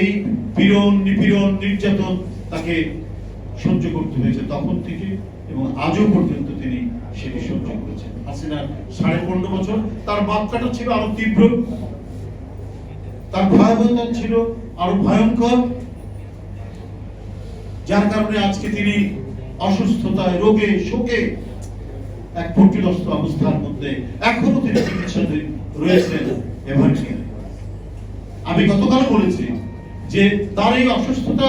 এই পীড়ন, নিপীড়ন, নির্যাতন তাকে সহ্য করতে হয়েছে তখন থেকে এবং আজও পর্যন্ত তিনি সেটি সহ্য করেছেন। হাসিনার সাড়ে পনেরো বছর, তার মাত্রাটা ছিল আরও তীব্র, তার ভয়াবহতা ছিল আরও ভয়ঙ্কর, যার কারণে আজকে তিনি অসুস্থতায়, রোগে, শোকে এক পর্যদস্ত অবস্থার মধ্যে এখনও তিনি চিকিৎসাধীন রয়েছেন এভারকেয়ারে আমি গতকাল বলেছি যে তার এই অসুস্থতা,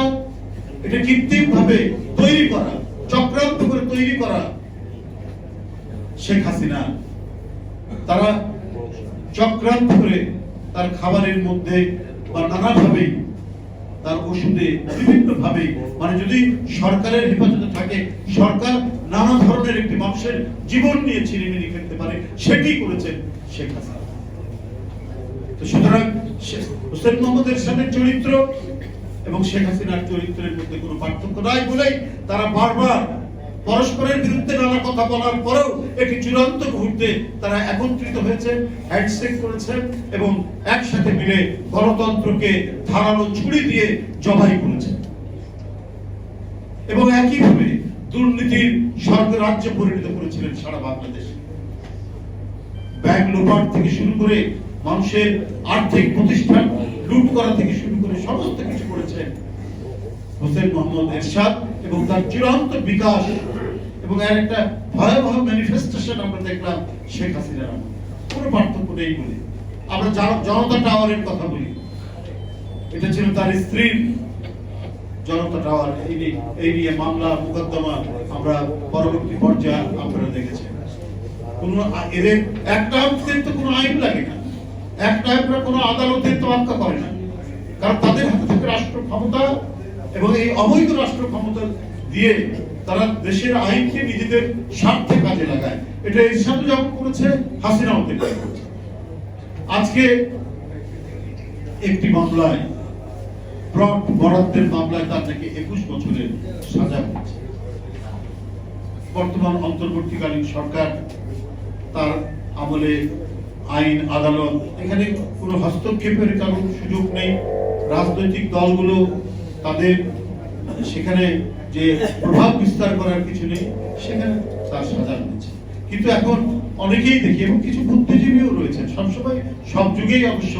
এটা কৃত্রিম ভাবে তৈরি করা, চক্রান্ত করে তৈরি করা শেখ হাসিনা, তারা চক্রান্ত করে তার খাবারের মধ্যে বা নানাভাবে তার ওষুধে বিভিন্ন ভাবে মানে যদি সরকারের হেফাজতে থাকে, সরকার নানা ধরনের একটি মানুষের জীবন নিয়ে ছিনিমিনি খেলতে পারে, সেটি করেছেন শেখ হাসিনা। তো সুতরাং হোসেন মোহাম্মদ এরশাদের চরিত্র এবং শেখ হাসিনার চরিত্রের মধ্যে কোনো পার্থক্য নাই বলেই তারা বারবার পরস্পরের বিরুদ্ধে নানা কথা বলার পরেও একটি চূড়ান্ত মুহূর্তে তারা একত্রিত হয়েছে হ্যান্ডশেক করেছেন এবং একসাথে মিলে গণতন্ত্রকে ধারালো ছুরি দিয়ে জবাই করেছেন এবং একইভাবে দুর্নীতির স্বর্গ রাজ্য পরিণত করেছিলেন সারা বাংলাদেশে। ব্যাংক লুটপাট থেকে শুরু করে মানুষের আর্থিক প্রতিষ্ঠান লুট করা থেকে শুরু করে সমস্ত কিছু করেছেন হোসেন মোহাম্মদ এরশাদ এবং তার চূড়ান্ত বিকাশ এবং এর একটা ভয়াবহ ম্যানিফেস্টেশন আমরা দেখলাম শেখ হাসিনার। কোনো পার্থক্য নেই বলে। আমরা জনতা টাওয়ারের কথা বলি। এটা ছিল তার স্ত্রীর জনতা টাওয়ার। এই নিয়ে মামলা, মোকদ্দমা আমরা পরবর্তী পর্যায়ে আপনারা দেখেছেন। কোন এদের একটা অঙ্কের তো কোনো আইন লাগে না। একটা আমরা কোনো আদালতের তোয়াক্কা করে না। কারণ তাদের হাতে থাকে রাষ্ট্র ক্ষমতা এবং এই অবৈধ রাষ্ট্র ক্ষমতা দিয়ে তারা দেশের আইনকে নিজেদের স্বার্থে কাজে লাগায়। এটা ইরশাদ যেমন করেছে হাসিনাও তেমনি আজকে একটি মামলায় প্লট বরাদ্দের মামলায় তার নাকি একুশ বছরের সাজা হয়েছে। বর্তমান অন্তর্বর্তীকালীন সরকার তার আমলে আইন, আদালত, এখানে কোনো হস্তক্ষেপের কারণ সুযোগ নেই। রাজনৈতিক দলগুলো তাদের সেখানে যে প্রভাব বিস্তার করার কিছু নেই, সেখানে তার সাজা হয়েছে কিন্তু এখন অনেকেই দেখি, এবং কিছু বুদ্ধিজীবীও রয়েছেন, সবসময় সব যুগেই অবশ্য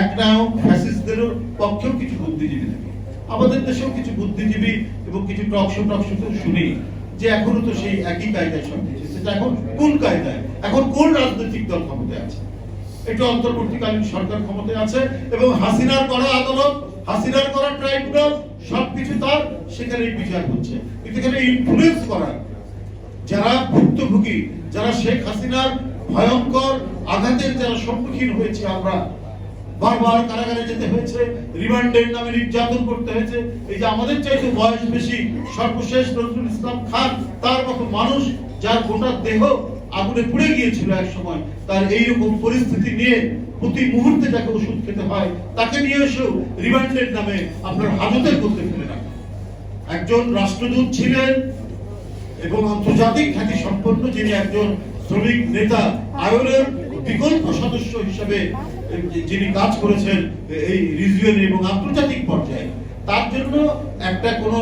এক নায়ক ফ্যাসিস্টদেরও পক্ষেও কিছু বুদ্ধিজীবী থাকে। আমাদের দেশেও কিছু বুদ্ধিজীবী এবং কিছু টকশো টকশো তো শুনি যে এখনও তো সেই একই কায়দায় সব কিছু সেটা এখন কোন কায়দায়? এখন কোন রাজনৈতিক দল ক্ষমতায় আছে? এটা অন্তর্বর্তীকালীন সরকার ক্ষমতায় আছে এবং হাসিনার করা আদালত হাসিনার করা ট্রাইব্যুনাল, সবকিছু তার সেখানে বিচার হচ্ছে। কিন্তু এখানে ইনফ্লুয়েন্স করা। যারা ভুক্তভোগী, যারা শেখ হাসিনার ভয়ঙ্কর আঘাতের যারা সম্মুখীন হয়েছে আমরা, বারবার কারাগারে যেতে হয়েছে, রিমান্ডের নামে নির্যাতন করতে হয়েছে, এই যে আমাদের চাইতে বয়স বেশি সর্বশেষ নজরুল ইসলাম খান, তার মতো মানুষ যার গোটা দেহ আগুনে পুড়ে গিয়েছিল এক সময়, তার এইরকম পরিস্থিতি নিয়ে প্রতি মুহূর্তে যাকে ওষুধ খেতে হয়, তাকে নিয়ে এসেও রিমান্ডের নামে আপনার হাজতের মধ্যে ফেলে একজন রাষ্ট্রদূত ছিলেন এবং আন্তর্জাতিক খ্যাতি সম্পন্ন যিনি একজন শ্রমিক নেতা আয়োনের বিকল্প সদস্য হিসেবে যিনি কাজ করেছেন এই রিজিয়নে এবং আন্তর্জাতিক পর্যায়ে। তার জন্য একটা কোনো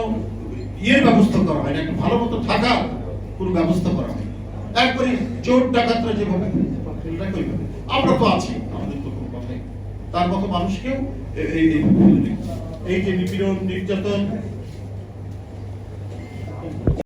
ইয়ের ব্যবস্থা করা হয় না একটা কোনো ব্যবস্থা করা হয়। একবারে চোর ডাকাতরা যেভাবে আমরা তো আছি, আমাদের তো কোনো কথাই তার মতো মানুষকেও এই যে নিপীড়ন, নির্যাতন